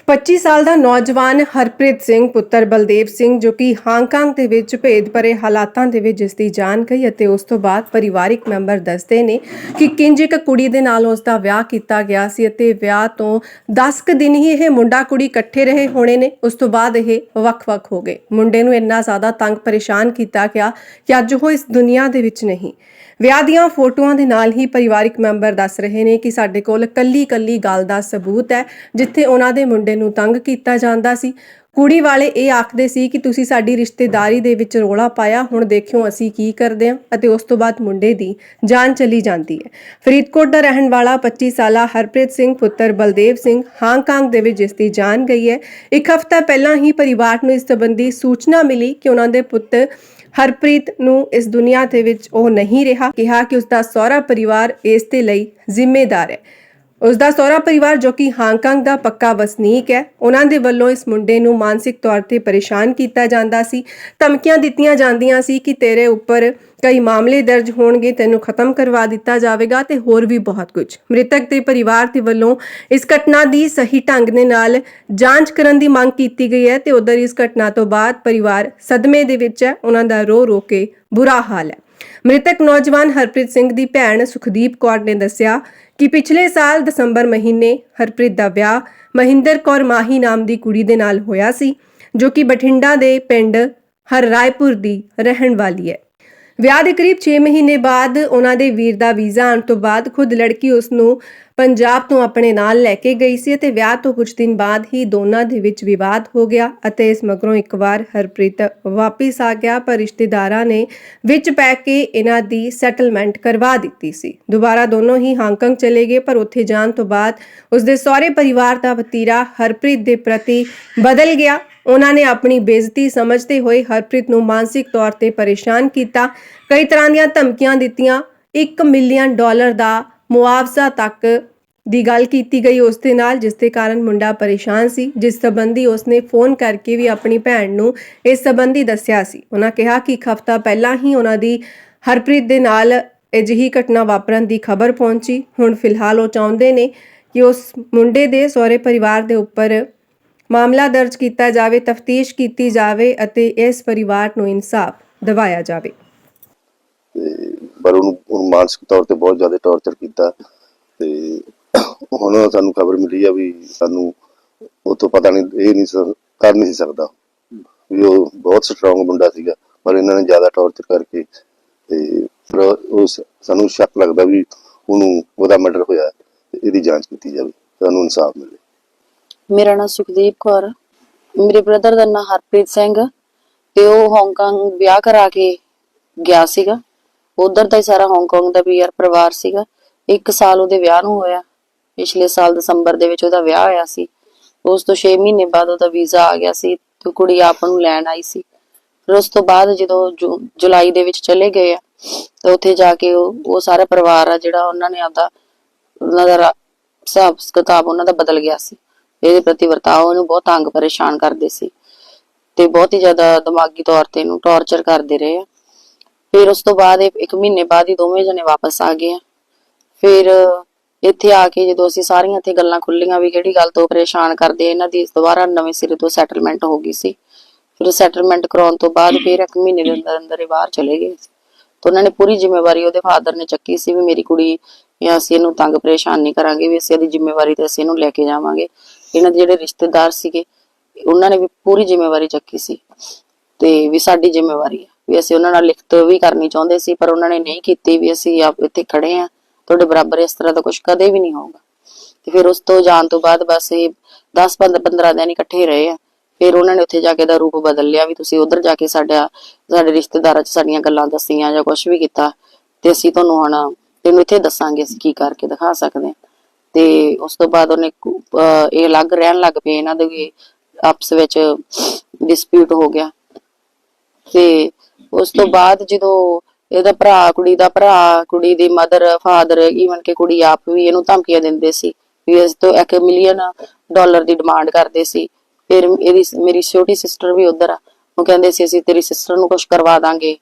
25 ਸਾਲ ਦਾ ਨੌਜਵਾਨ ਹਰਪ੍ਰੀਤ ਸਿੰਘ ਪੁੱਤਰ ਬਲਦੇਵ ਸਿੰਘ ਜੋ ਕਿ ਹਾਂਗਕਾਂਗ ਦੇ ਵਿੱਚ ਭੇਦ ਭਰੇ ਹਾਲਾਤਾਂ ਦੇ ਵਿੱਚ ਜਿਸ ਦੀ ਜਾਨ ਗਈ ਅਤੇ ਉਸ ਤੋਂ ਬਾਅਦ ਪਰਿਵਾਰਿਕ ਮੈਂਬਰ ਦੱਸਦੇ ਨੇ ਕਿ ਕਿੰਜ ਇੱਕ ਕੁੜੀ ਦੇ ਨਾਲ ਉਸ ਦਾ ਵਿਆਹ ਕੀਤਾ ਗਿਆ ਸੀ ਅਤੇ ਵਿਆਹ ਤੋਂ 10 ਕੁ ਦਿਨ ਹੀ ਇਹ ਮੁੰਡਾ ਕੁੜੀ ਇਕੱਠੇ ਰਹੇ ਹੋਣੇ ਨੇ। ਉਸ ਤੋਂ ਬਾਅਦ ਇਹ ਵੱਖ-ਵੱਖ ਹੋ ਗਏ। ਮੁੰਡੇ ਨੂੰ ਇੰਨਾ ਜ਼ਿਆਦਾ ਤੰਗ ਪਰੇਸ਼ਾਨ ਕੀਤਾ ਗਿਆ ਕਿ ਅੱਜ ਉਹ ਇਸ ਦੁਨੀਆ ਦੇ ਵਿੱਚ ਨਹੀਂ। ਵਿਆਹ ਦੀਆਂ ਫੋਟੋਆਂ ਦੇ ਨਾਲ ਹੀ ਪਰਿਵਾਰਿਕ ਮੈਂਬਰ ਦੱਸ ਰਹੇ ਨੇ ਕਿ ਸਾਡੇ ਕੋਲ ਕੱਲੀ-ਕੱਲੀ ਗੱਲ ਦਾ ਸਬੂਤ ਹੈ, ਜਿੱਥੇ ਉਹਨਾਂ ਦੇ ਮੁੰਡੇ ਨੂੰ ਤੰਗ ਕੀਤਾ ਜਾਂਦਾ ਸੀ। ਕੁੜੀ ਵਾਲੇ ਇਹ ਆਖਦੇ ਸੀ ਕਿ ਤੁਸੀਂ ਸਾਡੀ ਰਿਸ਼ਤੇਦਾਰੀ ਦੇ ਵਿੱਚ ਰੋਲਾ ਪਾਇਆ, ਹੁਣ ਦੇਖਿਓ ਅਸੀਂ ਕੀ ਕਰਦੇ ਹਾਂ ਅਤੇ ਉਸ ਤੋਂ ਬਾਅਦ ਮੁੰਡੇ ਦੀ ਜਾਨ ਚਲੀ ਜਾਂਦੀ ਹੈ। ਫਰੀਦਕੋਟ ਦਾ ਰਹਿਣ ਵਾਲਾ 25 ਸਾਲਾ ਹਰਪ੍ਰੀਤ ਸਿੰਘ ਪੁੱਤਰ ਬਲਦੇਵ ਸਿੰਘ ਹਾਂਗਕਾਂਗ ਦੇ ਵਿੱਚ ਜਿਸ ਦੀ ਜਾਨ ਗਈ ਹੈ। ਇੱਕ ਹਫ਼ਤਾ ਪਹਿਲਾਂ ਹੀ ਪਰਿਵਾਰ ਨੂੰ ਇਸ ਸੰਬੰਧੀ ਸੂਚਨਾ ਮਿਲੀ ਕਿ ਉਹਨਾਂ ਦੇ ਪੁੱਤ ਹਰਪ੍ਰੀਤ ਨੂੰ ਇਸ ਦੁਨੀਆ ਦੇ ਵਿੱਚ ਉਹ ਨਹੀਂ ਰਿਹਾ। ਕਿਹਾ ਕਿ ਉਸ ਦਾ ਸਹੁਰਾ ਪਰਿਵਾਰ ਇਸ ਦੇ ਲਈ ਜ਼ਿੰਮੇਦਾਰ ਹੈ। ਉਸ ਦਾ ਸਹੁਰਾ ਪਰਿਵਾਰ ਜੋ ਕਿ ਹਾਂਗਕਾਂਗ ਦਾ ਪੱਕਾ ਵਸਨੀਕ ਹੈ, ਉਹਨਾਂ ਦੇ ਵੱਲੋਂ ਇਸ ਮੁੰਡੇ ਨੂੰ ਮਾਨਸਿਕ ਤੌਰ ਤੇ ਪਰੇਸ਼ਾਨ ਕੀਤਾ ਜਾਂਦਾ ਸੀ। ਧਮਕੀਆਂ ਦਿੱਤੀਆਂ ਜਾਂਦੀਆਂ ਸੀ ਕਿ ਤੇਰੇ ਉੱਪਰ ਕਈ ਮਾਮਲੇ ਦਰਜ ਹੋਣਗੇ, ਤੈਨੂੰ ਖਤਮ ਕਰਵਾ ਦਿੱਤਾ ਜਾਵੇਗਾ ਤੇ ਹੋਰ ਵੀ ਬਹੁਤ ਕੁਝ। ਮ੍ਰਿਤਕ ਦੇ ਪਰਿਵਾਰ ਦੇ ਵੱਲੋਂ ਇਸ ਘਟਨਾ ਦੀ ਸਹੀ ਢੰਗ ਦੇ ਨਾਲ ਜਾਂਚ ਕਰਨ ਦੀ ਮੰਗ ਕੀਤੀ ਗਈ ਹੈ ਤੇ ਉਧਰ ਇਸ ਘਟਨਾ ਤੋਂ ਬਾਅਦ ਪਰਿਵਾਰ ਸਦਮੇ ਦੇ ਵਿੱਚ ਹੈ, ਉਹਨਾਂ ਦਾ ਰੋ ਰੋ ਕੇ ਬੁਰਾ ਹਾਲ ਹੈ। ਮ੍ਰਿਤਕ ਨੌਜਵਾਨ ਹਰਪ੍ਰੀਤ ਸਿੰਘ ਦੀ ਭੈਣ ਸੁਖਦੀਪ ਕੌਰ ਨੇ ਦੱਸਿਆ ਕਿ ਪਿਛਲੇ ਸਾਲ ਦਸੰਬਰ ਮਹੀਨੇ ਹਰਪ੍ਰੀਤ ਦਾ ਵਿਆਹ ਮਹਿੰਦਰ ਕੌਰ ਮਾਹੀ ਨਾਮ ਦੀ ਕੁੜੀ ਦੇ ਨਾਲ ਹੋਇਆ ਸੀ, ਜੋ ਕਿ ਬਠਿੰਡਾ ਦੇ ਪਿੰਡ ਹਰ ਰਾਏਪੁਰ ਦੀ ਰਹਿਣ ਵਾਲੀ ਹੈ। ਵਿਆਹ ਦੇ ਕਰੀਬ 6 ਮਹੀਨੇ ਬਾਅਦ ਉਹਨਾਂ ਦੇ ਵੀਰ ਦਾ ਵੀਜ਼ਾ ਆਉਣ ਤੋਂ ਬਾਅਦ ਖੁਦ ਲੜਕੀ ਉਸ ਨੂੰ ਪੰਜਾਬ ਤੋਂ ਆਪਣੇ ਨਾਲ ਲੈ ਕੇ ਗਈ ਸੀ ਅਤੇ ਵਿਆਹ ਤੋਂ ਕੁਝ ਦਿਨ ਬਾਅਦ ਹੀ ਦੋਨਾਂ ਦੇ ਵਿੱਚ ਵਿਵਾਦ ਹੋ ਗਿਆ ਅਤੇ ਇਸ ਮਗਰੋਂ ਇੱਕ ਵਾਰ ਹਰਪ੍ਰੀਤ ਵਾਪਿਸ ਆ ਗਿਆ, ਪਰ ਰਿਸ਼ਤੇਦਾਰਾਂ ਨੇ ਵਿੱਚ ਪੈ ਕੇ ਇਹਨਾਂ ਦੀ ਸੈਟਲਮੈਂਟ ਕਰਵਾ ਦਿੱਤੀ ਸੀ। ਦੁਬਾਰਾ ਦੋਨੋਂ ਹੀ ਹਾਂਗਕਾਂਗ ਚਲੇ ਗਏ, ਪਰ ਉੱਥੇ ਜਾਣ ਤੋਂ ਬਾਅਦ ਉਸ ਦੇ ਸਹੁਰੇ ਪਰਿਵਾਰ ਦਾ ਵਤੀਰਾ ਹਰਪ੍ਰੀਤ ਦੇ ਪ੍ਰਤੀ ਬਦਲ ਗਿਆ। ਉਹਨਾਂ ਨੇ ਆਪਣੀ ਬੇਇੱਜ਼ਤੀ ਸਮਝਦੇ ਹੋਏ ਹਰਪ੍ਰੀਤ ਨੂੰ ਮਾਨਸਿਕ ਤੌਰ ਤੇ ਪਰੇਸ਼ਾਨ ਕੀਤਾ। ਕਈ ਤਰ੍ਹਾਂ ਦੀਆਂ ਧਮਕੀਆਂ ਦਿੱਤੀਆਂ। 1 ਮਿਲੀਅਨ ਡਾਲਰ ਦਾ ਮੁਆਵਜ਼ਾ ਤੱਕ ਦੀ ਗੱਲ ਕੀਤੀ ਗਈ ਉਸ ਦੇ ਨਾਲ, ਜਿਸ ਦੇ ਕਾਰਨ ਮੁੰਡਾ ਪਰੇਸ਼ਾਨ ਸੀ, ਜਿਸ ਸੰਬੰਧੀ ਉਸਨੇ ਫੋਨ ਕਰਕੇ ਵੀ ਆਪਣੀ ਭੈਣ ਨੂੰ ਇਸ ਸੰਬੰਧੀ ਦੱਸਿਆ ਸੀ। ਉਹਨਾਂ ਕਿਹਾ ਕਿ ਹਫ਼ਤਾ ਪਹਿਲਾਂ ਹੀ ਉਹਨਾਂ ਦੀ ਹਰਪ੍ਰੀਤ ਦੇ ਨਾਲ ਅਜਿਹੀ ਘਟਨਾ ਵਾਪਰਨ ਦੀ ਖਬਰ ਪਹੁੰਚੀ। ਹੁਣ ਫਿਲਹਾਲ ਉਹ ਚਾਹੁੰਦੇ ਨੇ ਕਿ ਉਸ ਮੁੰਡੇ ਦੇ ਸਹੁਰੇ ਪਰਿਵਾਰ ਦੇ ਉੱਪਰ ਮਾਮਲਾ ਦਰਜ ਕੀਤਾ ਜਾਵੇ, ਤਫਤੀਸ਼ ਕੀਤੀ ਜਾਵੇ ਅਤੇ ਇਸ ਪਰਿਵਾਰ ਨੂੰ ਇਨਸਾਫ ਦਿਵਾਇਆ ਜਾਵੇ। ਪਰ ਉਹਨੂੰ ਉਹਨੂੰ ਮਾਨਸਿਕ ਤੌਰ ਤੇ ਬਹੁਤ ਜ਼ਿਆਦਾ ਟੌਰਚਰ ਕੀਤਾ ਤੇ ਹੁਣ ਸਾਨੂੰ ਖਬਰ ਮਿਲੀ ਆ ਵੀ ਸਾਨੂੰ ਉਹ ਤੋਂ ਪਤਾ ਨਹੀਂ, ਇਹ ਨਹੀਂ ਸ- ਕਰ ਨਹੀਂ ਸੀ ਸਕਦਾ। ਵੀ ਉਹ ਬਹੁਤ ਸਟਰੋਂਗ ਮੁੰਡਾ ਸੀਗਾ, ਪਰ ਇਹਨਾਂ ਨੇ ਜ਼ਿਆਦਾ ਟੌਰਚਰ ਕਰਕੇ ਤੇ ਫਿਰ ਉਹ ਸ- ਸਾਨੂੰ ਸ਼ੱਕ ਲੱਗਦਾ ਵੀ ਉਹਨੂੰ ਉਹਦਾ ਮਰਡਰ ਹੋਇਆ ਤੇ ਇਹਦੀ ਜਾਂਚ ਕੀਤੀ ਜਾਵੇ, ਸਾਨੂੰ ਇਨਸਾਫ ਮਿਲੇ। ਮੇਰਾ ਨਾਮ ਸੁਖਦੀਪ ਕੌਰ ਮੇਰੇ ਬ੍ਰਦਰ ਦਾ ਨਾਮ ਹਰਪ੍ਰੀਤ ਸਿੰਘ ਤੇ ਉਹ ਹਾਂਗਕਾਂਗ ਵਿਆਹ ਕਰਾ ਕੇ ਗਿਆ ਸੀਗਾ। ਉਧਰ ਦਾ ਹੀ ਸਾਰਾ ਹਾਂਗਕਾਂਗ ਦਾ ਵੀ ਯਾਰ ਪਰਿਵਾਰ ਸੀਗਾ। ਇੱਕ ਸਾਲ ਉਹਦੇ ਵਿਆਹ ਨੂੰ ਹੋਇਆ। ਪਿਛਲੇ ਸਾਲ ਦਸੰਬਰ ਦੇ ਵਿੱਚ ਉਹਦਾ ਵਿਆਹ ਹੋਇਆ ਸੀ। ਉਸ ਤੋਂ 6 ਮਹੀਨੇ ਬਾਅਦ ਉਹਦਾ ਵੀਜ਼ਾ ਆ ਗਿਆ ਸੀ ਤੇ ਕੁੜੀ ਆਪ ਨੂੰ ਲੈਣ ਆਈ ਸੀ। ਫਿਰ ਉਸ ਤੋਂ ਬਾਅਦ ਜਦੋਂ ਜੁਲਾਈ ਦੇ ਵਿੱਚ ਚਲੇ ਗਏ ਆ, ਤੇ ਉੱਥੇ ਜਾ ਕੇ ਉਹ ਸਾਰਾ ਪਰਿਵਾਰ ਆ ਜਿਹੜਾ ਉਹਨਾਂ ਨੇ ਆਪਦਾ, ਉਹਨਾਂ ਦਾ ਹਿਸਾਬ ਕਿਤਾਬ ਉਹਨਾਂ ਦਾ ਬਦਲ ਗਿਆ ਸੀ। ਇਹਦੇ ਪ੍ਰਤੀ ਵਰਤਾਓ ਉਹਨੂੰ ਬਹੁਤ ਤੰਗ ਪਰੇਸ਼ਾਨ ਕਰਦੇ ਸੀ ਤੇ ਬਹੁਤ ਹੀ ਜ਼ਿਆਦਾ ਦਿਮਾਗੀ ਤੌਰ ਤੇ ਇਹਨੂੰ ਟੌਰਚਰ ਕਰਦੇ ਰਹੇ ਆ। ਫਿਰ ਉਸ ਤੋਂ ਬਾਅਦ ਇੱਕ ਮਹੀਨੇ ਬਾਅਦ ਹੀ ਦੋਵੇਂ ਜਣੇ ਵਾਪਸ ਆ ਗਏ ਆ। ਫਿਰ ਇੱਥੇ ਆ ਕੇ ਜਦੋਂ ਅਸੀਂ ਸਾਰੀਆਂ ਇੱਥੇ ਗੱਲਾਂ ਖੁੱਲੀਆਂ ਵੀ ਕਿਹੜੀ ਗੱਲ ਤੋਂ ਪਰੇਸ਼ਾਨ ਕਰਦੇ ਇਹਨਾਂ ਦੀ ਦੁਬਾਰਾ ਨਵੇਂ ਸਿਰੇ ਤੋਂ ਸੈਟਲਮੈਂਟ ਹੋ ਗਈ ਸੀ। ਫਿਰ ਸੈਟਲਮੈਂਟ ਕਰਾਉਣ ਤੋਂ ਬਾਅਦ ਫਿਰ ਇੱਕ ਮਹੀਨੇ ਦੇ ਅੰਦਰ ਅੰਦਰ ਇਹ ਬਾਹਰ ਚਲੇ ਗਏ ਤਾਂ ਉਹਨਾਂ ਨੇ ਪੂਰੀ ਜ਼ਿੰਮੇਵਾਰੀ ਉਹਦੇ ਫਾਦਰ ਨੇ ਚੱਕੀ ਸੀ ਵੀ ਮੇਰੀ ਕੁੜੀ ਜਾਂ ਅਸੀਂ ਇਹਨੂੰ ਤੰਗ ਪਰੇਸ਼ਾਨ ਨਹੀਂ ਕਰਾਂਗੇ, ਵੀ ਅਸੀਂ ਇਹਦੀ ਜ਼ਿੰਮੇਵਾਰੀ ਤੇ ਅਸੀਂ ਇਹਨੂੰ ਲੈ ਕੇ ਜਾਵਾਂਗੇ। ਇਹਨਾਂ ਦੇ ਜਿਹੜੇ ਰਿਸ਼ਤੇਦਾਰ ਸੀਗੇ, ਉਹਨਾਂ ਨੇ ਵੀ ਪੂਰੀ ਜ਼ਿੰਮੇਵਾਰੀ ਚੱਕੀ ਸੀ। ਤੇ ਵੀ ਸਾਡੀ ਜ਼ਿੰਮੇਵਾਰੀ ਹੈ ਵੀ ਅਸੀਂ ਉਹਨਾਂ ਨਾਲ ਲਿਖਤ ਵੀ ਕਰਨੀ ਚਾਹੁੰਦੇ ਸੀ, ਪਰ ਉਹਨਾਂ ਨੇ ਨਹੀਂ ਕੀਤੀ ਵੀ ਅਸੀਂ ਆਪ ਇੱਥੇ ਖੜੇ ਆ। ਤੁਹਾਡੇ ਬਰਾਬਰ ਇਸ ਤਰ੍ਹਾਂ ਦਾ ਕੁਝ ਕਦੇ ਵੀ ਨਹੀਂ ਹੋਊਗਾ। ਤੇ ਫਿਰ ਉਸ ਤੋਂ ਜਾਣ ਤੋਂ ਬਾਅਦ ਬਸ ਇਹ 10 15 ਦਿਨ ਇਕੱਠੇ ਰਹੇ ਆ। ਫਿਰ ਉਹਨਾਂ ਨੇ ਉੱਥੇ ਜਾ ਕੇ ਦਾ ਰੂਪ ਬਦਲ ਲਿਆ ਵੀ ਤੁਸੀਂ ਉਧਰ ਜਾ ਕੇ ਸਾਡਾ, ਸਾਡੇ ਰਿਸ਼ਤੇਦਾਰਾਂ 'ਚ ਸਾਡੀਆਂ ਗੱਲਾਂ ਦੱਸੀਆਂ ਜਾਂ ਕੁਝ ਵੀ ਕੀਤਾ ਤੇ ਅਸੀਂ ਤੁਹਾਨੂੰ ਹੁਣ ਤੈਨੂੰ ਇੱਥੇ ਦੱਸਾਂਗੇ ਅਸੀਂ ਕੀ ਕਰਕੇ ਦਿਖਾ ਸਕਦੇ ਹਾਂ। ਤੇ ਉਸ ਤੋਂ ਬਾਅਦ ਉਹਨੇ ਇਹ ਅਲੱਗ ਰਹਿਣ ਲੱਗ ਪਏ ਇਹਨਾਂ ਦੇ ਆਪਸ ਵਿੱਚ ਡਿਸਪਿਊਟ ਹੋ ਗਿਆ। ਤੇ ਉਸ ਤੋਂ ਬਾਅਦ ਜਦੋਂ ਇਹਦਾ ਭਰਾ, ਕੁੜੀ ਦਾ ਭਰਾ, ਕੁੜੀ ਦੀ ਮਦਰ ਫਾਦਰ ਈਵਨ ਕਿ ਕੁੜੀ ਆਪ ਵੀ ਇਹਨੂੰ ਧਮਕੀਆਂ ਦਿੰਦੇ ਸੀ ਵੀ ਇਸ ਤੋਂ 1 ਮਿਲੀਅਨ ਡਾਲਰ ਦੀ ਡਿਮਾਂਡ ਕਰਦੇ ਸੀ। ਫਿਰ ਇਹਦੀ ਮੇਰੀ ਛੋਟੀ ਸਿਸਟਰ ਵੀ ਉਧਰ ਆ। ਉਹ ਕਹਿੰਦੇ ਸੀ, ਅਸੀਂ ਤੇਰੀ ਸਿਸਟਰ ਨੂੰ ਕੁਝ ਕਰਵਾ ਦਾਂਗੇ।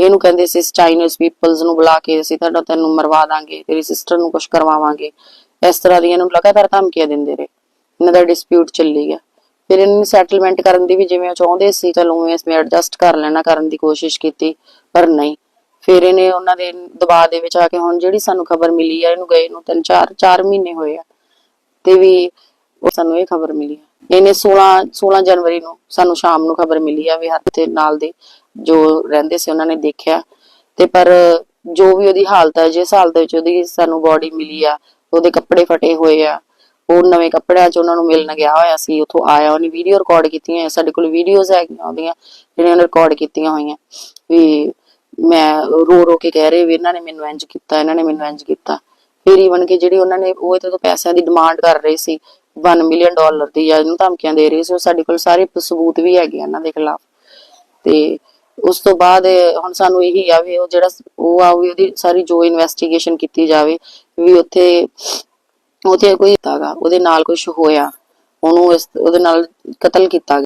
ਇਹਨੂੰ ਕਹਿੰਦੇ ਸੀ ਚਾਈਨੀਜ਼ ਪੀਪਲਸ ਨੂੰ ਬੁਲਾ ਕੇ ਅਸੀਂ ਤੁਹਾਡਾ ਤੈਨੂੰ ਮਰਵਾ ਦਾਂਗੇ, ਤੇਰੀ ਸਿਸਟਰ ਨੂੰ ਕੁਝ ਕਰਵਾਵਾਂਗੇ। ਇਸ ਤਰ੍ਹਾਂ ਦੀਆਂ ਇਹਨੂੰ ਲਗਾਤਾਰ ਧਮਕੀਆਂ ਦਿੰਦੇ ਰਹੇ। ਇਹਨਾਂ ਦਾ ਡਿਸਪਿਊਟ ਚੱਲੀ ਗਿਆ। ਫਿਰ ਇਹਨਾਂ ਨੇ ਸੈਟਲਮੈਂਟ ਕਰਨ ਦੀ ਵੀ ਜਿਵੇਂ ਚਾਹੁੰਦੇ ਸੀ, ਚਲੋ ਉਵੇਂ ਅਸੀਂ ਐਡਜਸਟ ਕਰ ਲੈਣਾ ਕਰਨ ਦੀ ਕੋਸ਼ਿਸ਼ ਕੀਤੀ, ਪਰ ਨਹੀਂ। ਫਿਰ ਇਹਨੇ ਉਹਨਾਂ ਦੇ ਦਬਾਅ ਦੇ ਵਿੱਚ ਆ ਕੇ ਹੁਣ ਜਿਹੜੀ ਸਾਨੂੰ ਖਬਰ ਮਿਲੀ ਆ ਇਹਨੂੰ ਗਏ ਨੂੰ ਤਿੰਨ ਚਾਰ ਚਾਰ ਮਹੀਨੇ ਹੋਏ ਆ। ਤੇ ਵੀ ਉਹ ਸਾਨੂੰ ਇਹ ਖਬਰ ਮਿਲੀ ਆ। ਇਹਨੇ 16 16 ਜਨਵਰੀ ਨੂੰ ਸਾਨੂੰ ਸ਼ਾਮ ਨੂੰ ਖਬਰ ਮਿਲੀ ਆ ਵੀ ਹੱਥ ਤੇ ਨਾਲ ਦੇ ਜੋ ਰਹਿੰਦੇ ਸੀ ਉਹਨਾਂ ਨੇ ਦੇਖਿਆ। ਤੇ ਪਰ ਜੋ ਵੀ ਉਹਦੀ ਹਾਲਤ ਹੈ ਜਿਸ ਹਾਲਤ ਵਿੱਚ ਉਹਦੀ ਸਾਨੂੰ ਬੋਡੀ ਮਿਲੀ ਆ ਉਹਦੇ ਕੱਪੜੇ ਫਟੇ ਹੋਏ ਆ ਉਹ ਨਵੇਂ ਕੱਪੜਿਆਂ 'ਚ ਉਹਨਾਂ ਨੂੰ ਮਿਲਣ ਗਿਆ ਹੋਇਆ ਸੀ ਉਥੋਂ ਆਇਆ ਉਹਨੇ ਵੀਡੀਓ ਰਿਕਾਰਡ ਕੀਤੀਆਂ ਹੋਈਆਂ, ਸਾਡੇ ਕੋਲ ਵੀਡੀਓਜ਼ ਹੈਗੀਆਂ ਉਹਦੀਆਂ ਜਿਹੜੀਆਂ ਉਹਨੇ ਰਿਕਾਰਡ ਕੀਤੀਆਂ ਹੋਈਆਂ ਵੀ ਮੈਂ ਰੋ ਰੋ ਕੇ ਕਹਿ ਰਹੇ ਵੀ ਇਹਨਾਂ ਨੇ ਮੈਨੂੰ ਇੰਜ ਕੀਤਾ, ਇਹਨਾਂ ਨੇ ਮੈਨੂੰ ਇੰਜ ਕੀਤਾ। ਫਿਰ ਈਵਨ ਕਿ ਜਿਹੜੀ ਉਹਨਾਂ ਨੇ ਉਹ ਇਹਦੇ ਤੋਂ ਪੈਸਿਆਂ ਦੀ ਡਿਮਾਂਡ ਕਰ ਰਹੇ ਸੀ 1 ਮਿਲੀਅਨ ਡਾਲਰ ਦੀ ਜਾਂ ਇਹਨੂੰ ਧਮਕੀਆਂ ਦੇ ਰਹੇ ਸੀ, ਉਹ ਸਾਡੇ ਕੋਲ ਸਾਰੇ ਸਬੂਤ ਵੀ ਹੈਗੇ ਆ ਇਹਨਾਂ ਦੇ ਖਿਲਾਫ। ਤੇ ਉਸ ਤੋਂ ਬਾਅਦ ਹੁਣ ਸਾਨੂੰ ਇਹੀ ਆ ਵੀ ਉਹ ਜਿਹੜਾ ਉਹ ਆ ਵੀ ਉਹਦੀ ਸਾਰੀ ਜੋ ਇਨਵੈਸਟੀਗੇਸ਼ਨ ਕੀਤੀ ਜਾਵੇ, ਵੀ ਉੱਥੇ ਉੱਥੇ ਕੋਈ ਤਾਗਾ, ਉਹਦੇ ਨਾਲ ਕੁਝ ਹੋਇਆ। ਉਹਨੂੰ ਇਸ, ਉਹਦੇ ਨਾਲ ਕਤਲ ਕੀਤਾ ਗਿਆ।